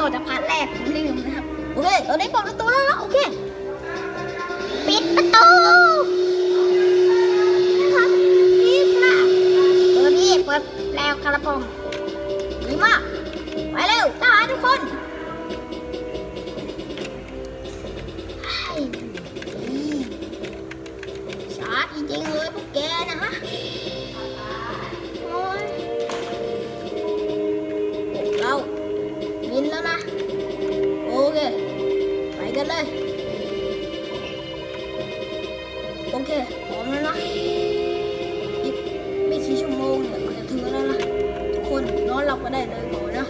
ต่อจากพาร์ทแรกผมลืมนะครับ โอเคตอนนี้เปิดประตูแล้ว โอเค ปิดประตูนะครับนี่ค่ะเปิดนี่เปิดแล้วกระป๋องดีมากไปเร็วทหารทุกคนไอ้นี่ช้าจริงๆเลยพวกแกนะฮะ โอเคพร้อมแล้วนะอีกไม่กี่ชั่วโมงเนี่ยก็จะถึงแล้วนะทุกคนนอนหลับก็ได้เลยก่อนนะ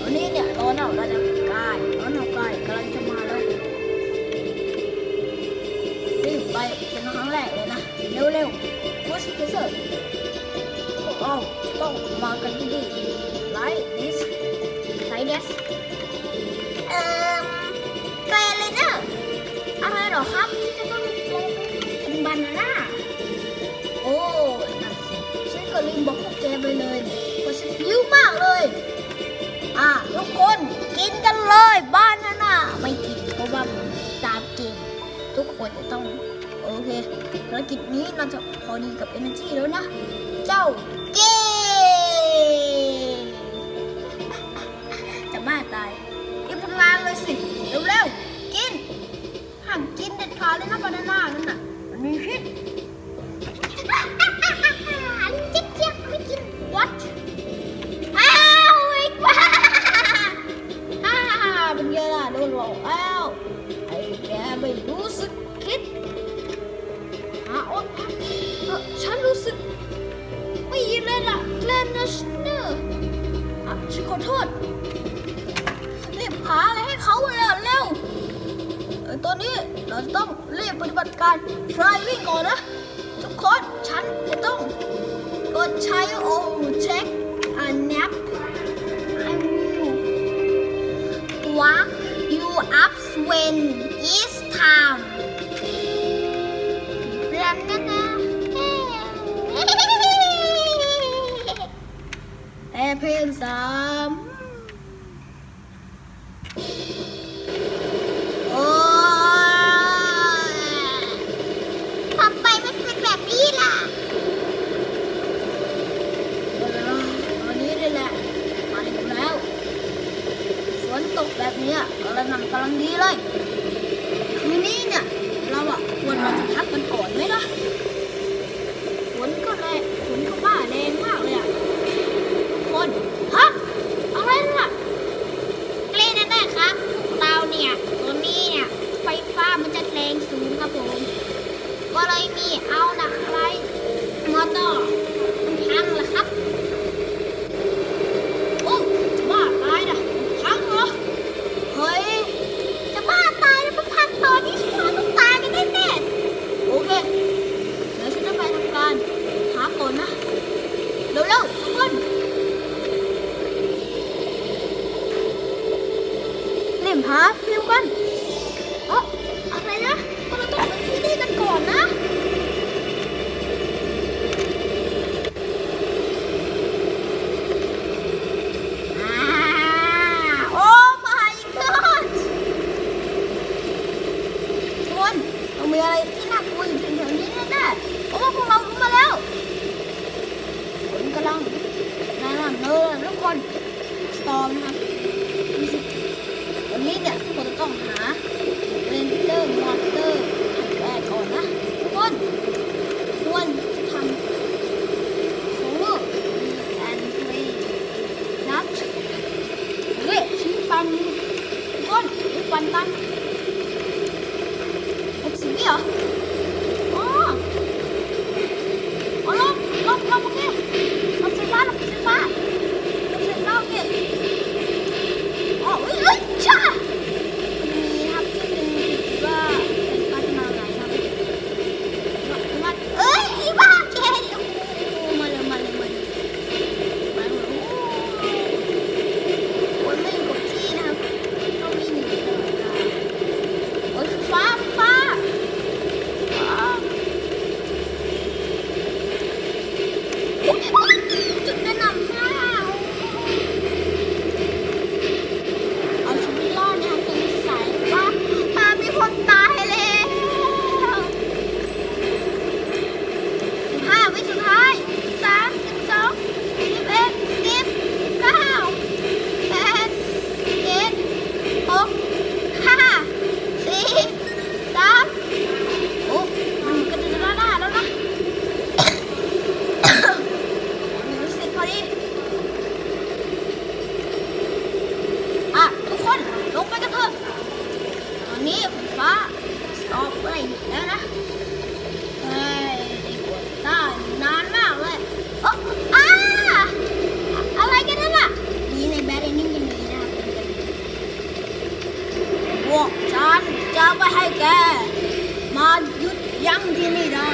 ตอนนี้เนี่ยร้อนหนาวเราจะกายร้อนหนาวกายกำลังจะมาแล้วรีบไปเป็นครั้งแรกเลยนะเร็วๆพุชพุชเซอร์อ้าวต้องมากันที่นี่ไลท์ดิสไลท์เดสเออ ลืมบอกพวกแกไปเลยเพราะฉันหิวมากเลย อะทุกคนกินกันเลยบานาน่าไม่กินเพราะว่าตามเกมทุกคนจะต้องโอเคภารกิจนี้เราจะพอดีกับ energy แล้วนะ เจ้าเกมจะบ้าตายรีบทำงานเลยสิเร็วๆกินห้ามกินเด็ดขาดเลยนะบานาน่านั่นน่ะมันมีพิษ นนะชเนอร์ฉันขอโทษรีบหาอะไรให้เขาเลยเร็วตอนนี้เราจะต้องรีบปฏิบัติการฟลายวิ่งก่อนนะ ทุกคนฉันจะต้องกดใช้โอเช็คอันนับ I will walk you up when it's time แอร์เพลนสามโอ้ยทำไปไม่เป็นแบบนี้ล่ะตอนนี้นี่แหละ มาถึงแล้ว ฝนตกแบบนี้กำลังกำลังดีเลย คืนนี้เนี่ย เราอะควรมาจะพักกันก่อนไหมล่ะฝนก็แรงฝนก็บ้าแรงมากเลยอะทุกคนฮะอะไรน่ะเล่นได้ครับพวกเราเนี่ยตัวนี้เนี่ย ไฟฟ้ามันจะแรงสูงครับผม ก็เลยมีเอาหนักอะไรม อเตอร์มันพังเหรอครับ โอ้จะบ้าตายนะพังเหรอ เฮ้ย จะบ้าตายแล้วมันพังตอนนี้ฉันต้องตายกันแน่ๆโอเคเดี๋ยวฉันจะไปทำการหาก่อนนะ เร็วๆทุกคนเล่มหาฟิวกันเอ๋ออะไรนะเราต้องไปที่นี่กันก่อนนะ อ่าโอ้ my god ทุกคนต้องมีอะไรที่น่ากลัวอยู่แถวๆนี้แน่ๆเพราะว่าพวกเรารู้มาแล้วฝนกำลังแนะนำเลยทุกคนส ตอมนะคะวันนี้เนี่ยทุกคนจะต้องหาเรนเจอร์มอนเตอร์แรกก่อนนะ ทุกคนควรทำโซโล่แอนด์เพลย์นับ เฮ้ยฉันปันก้นหรือปันกันหกสิบนี่เหรออ๋ออ๋อลบลบลบโอเคลบไฟฟ้าลบไฟฟ้าลบไฟฟ้าโอเคอ๋อเฮ้ยเฮ้ยช่ามีครับที่เป็นจุดว่าไฟฟ้าจะมาไหนครับมาเอ้ยไอ้บ้าแกเนี่ยโอ้มาเลยมาเลยมาเลยมาเลยโอ้ คนไม่อยู่กับที่นะครับต้องวิ่งหนีตลอดเวลา ออไปแล้วนะเฮ้ยไอ้กวดต้านานมากเลยโอ้อาอะไรกันนั่นน่ะนี่ในแบทเอนนิ่งกันนี้นะครับพวกฉันจะไปให้แก มาหยุดยั้งที่นี่ได้